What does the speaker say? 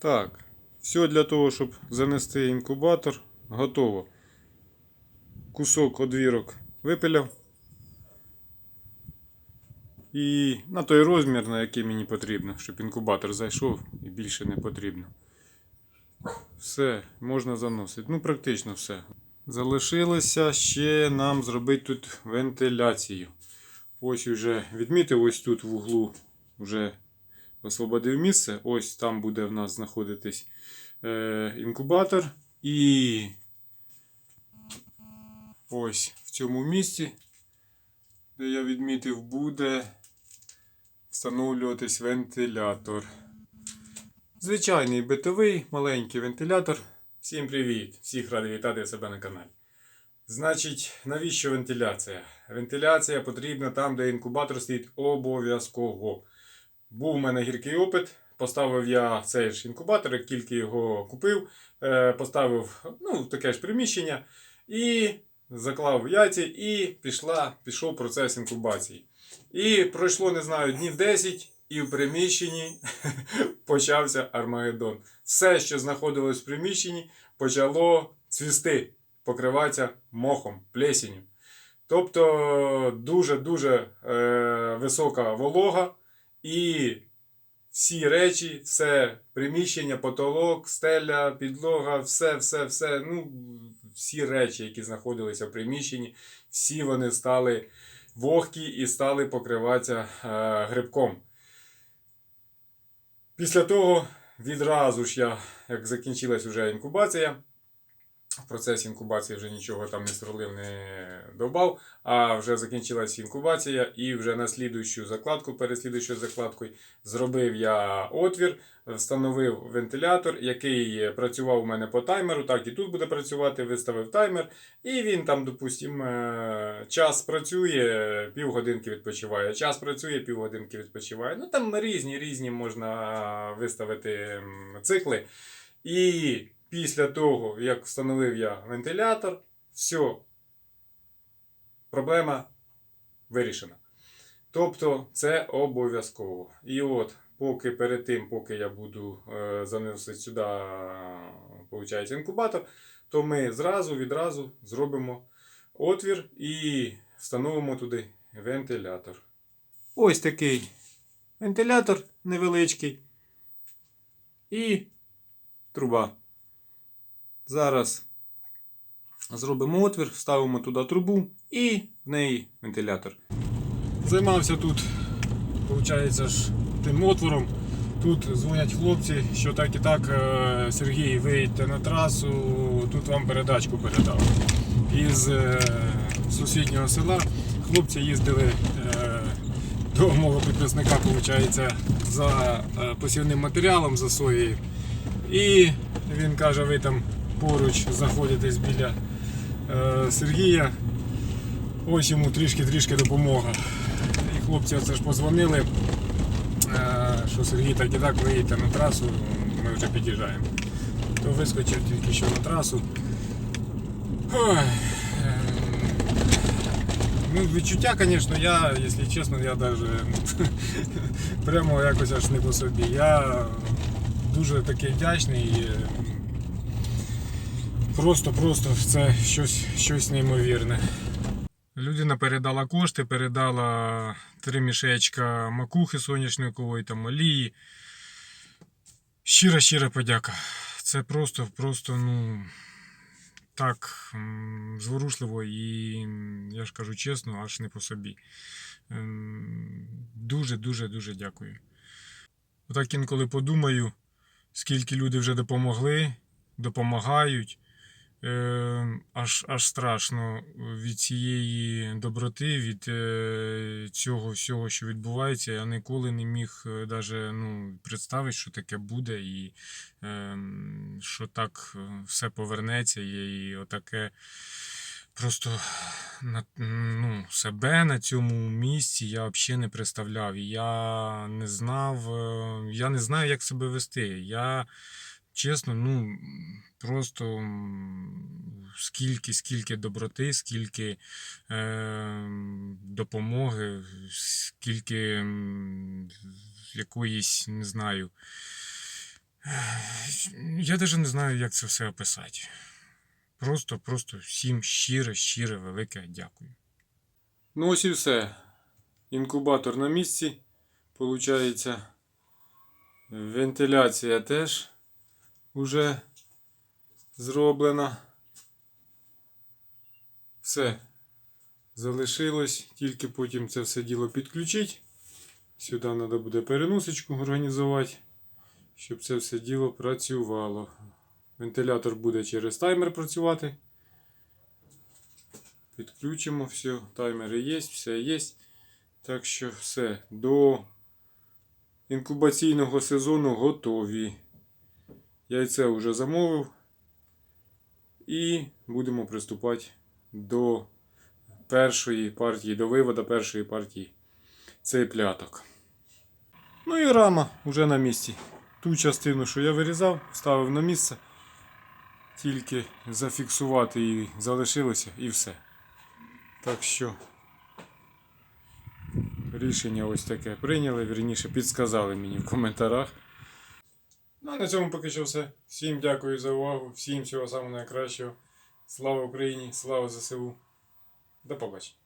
Так, все для того, щоб занести інкубатор, готово. Кусок одвірок випиляв. І на той розмір, на який мені потрібно, щоб інкубатор зайшов і більше не потрібно. Все, можна заносити. Ну, практично все. Залишилося ще нам зробити тут вентиляцію. Ось уже відмітив, ось тут в углу вже освободив місце. Ось там буде в нас знаходитись е, інкубатор. І ось в цьому місці, де я відмітив, буде встановлюватись вентилятор. Звичайний битовий маленький вентилятор. Всім привіт! Всіх радий вітати себе на каналі. Значить, навіщо вентиляція? Вентиляція потрібна там, де інкубатор стоїть обов'язково. Був у мене гіркий опит. Поставив я цей ж інкубатор, як тільки його купив, е, поставив ну, таке ж приміщення і заклав яйця, і пішла, пішов процес інкубації. І пройшло, не знаю, днів 10, і в приміщенні почався Армагеддон. Все, що знаходилось в приміщенні, почало цвісти, покриватися мохом, плесінню. Тобто дуже-дуже е, висока волога і всі речі, все приміщення, потолок, стеля, підлога, все, все, все. Ну, всі речі, які знаходилися в приміщенні, всі вони стали вогкі і стали покриватися е, грибком. Після того відразу ж я, як закінчилась вже інкубація, в процесі інкубації вже нічого там не сверлив, не довбав, а вже закінчилась інкубація, і вже на слідуючу закладку, перед слідуючою закладкою, зробив я отвір, встановив вентилятор, який працював у мене по таймеру. Так і тут буде працювати, виставив таймер. І він там, допустимо, е, час працює, півгодинки відпочиває. Час працює, півгодинки відпочиває. Ну там різні різні можна виставити цикли. І після того, як встановив я вентилятор, все, проблема вирішена. Тобто це обов'язково. І от, поки перед тим, поки я буду е, заносити сюди, виходить, інкубатор, то ми зразу відразу зробимо отвір і встановимо туди вентилятор. Ось такий вентилятор невеличкий. І труба. Зараз зробимо отвір, вставимо туди трубу і в неї вентилятор. Займався тут, виходить, ж тим отвором. Тут дзвонять хлопці, що так і так, е, Сергій, виїдьте на трасу, тут вам передачку передав. Із е, сусіднього села хлопці їздили е, до мого підписника, виходить, за посівним матеріалом, за соєю. І він каже, ви там поруч знаходитесь біля е, Сергія. Ось йому трішки-трішки допомога. І хлопці оце ж позвонили, е, що Сергій так і так виїдьте на трасу, ми вже під'їжджаємо. То вискочив тільки що на трасу. Ну, відчуття, звісно, я, якщо чесно, я навіть прямо якось аж не по собі. Я дуже такий вдячний. Просто-просто це щось, щось неймовірне. Людина передала кошти, передала три мішечка макухи соняшникової там олії. Щира, щира подяка. Це просто, просто, ну так зворушливо і, я ж кажу чесно, аж не по собі. Ем, Дуже, дуже, дуже дякую. Отак інколи подумаю, скільки люди вже допомогли, допомагають. Е, аж, аж страшно від цієї доброти, від е, цього всього, що відбувається. Я ніколи не міг е, даже, ну, представити, що таке буде, і е, що так е, все повернеться, і отаке просто на, ну, себе на цьому місці я взагалі не представляв. Я не знав, я не знаю, як себе вести. Я чесно, ну просто скільки, скільки доброти, скільки е, допомоги, скільки якоїсь, не знаю. Я навіть не знаю, як це все описати. Просто, просто всім щире, щире, велике дякую. Ну ось і все. Інкубатор на місці. Получається, вентиляція теж вже зроблена. Все. Залишилось, тільки потім це все діло підключити. Сюди треба буде переносочку організувати, щоб це все діло працювало. Вентилятор буде через таймер працювати. Підключимо все, таймери є, все є. Так що все, до інкубаційного сезону готові. Яйце вже замовив. І будемо приступати до першої партії, до виводу першої партії цепляток. Ну і рама вже на місці. Ту частину, що я вирізав, ставив на місце. Тільки зафіксувати її залишилося і все. Так що рішення ось таке прийняли, вірніше підсказали мені в коментарях. Ну а на цьому поки що все. Всім дякую за увагу, всім всього самого найкращого. Слава Україні, слава ЗСУ. До побачення.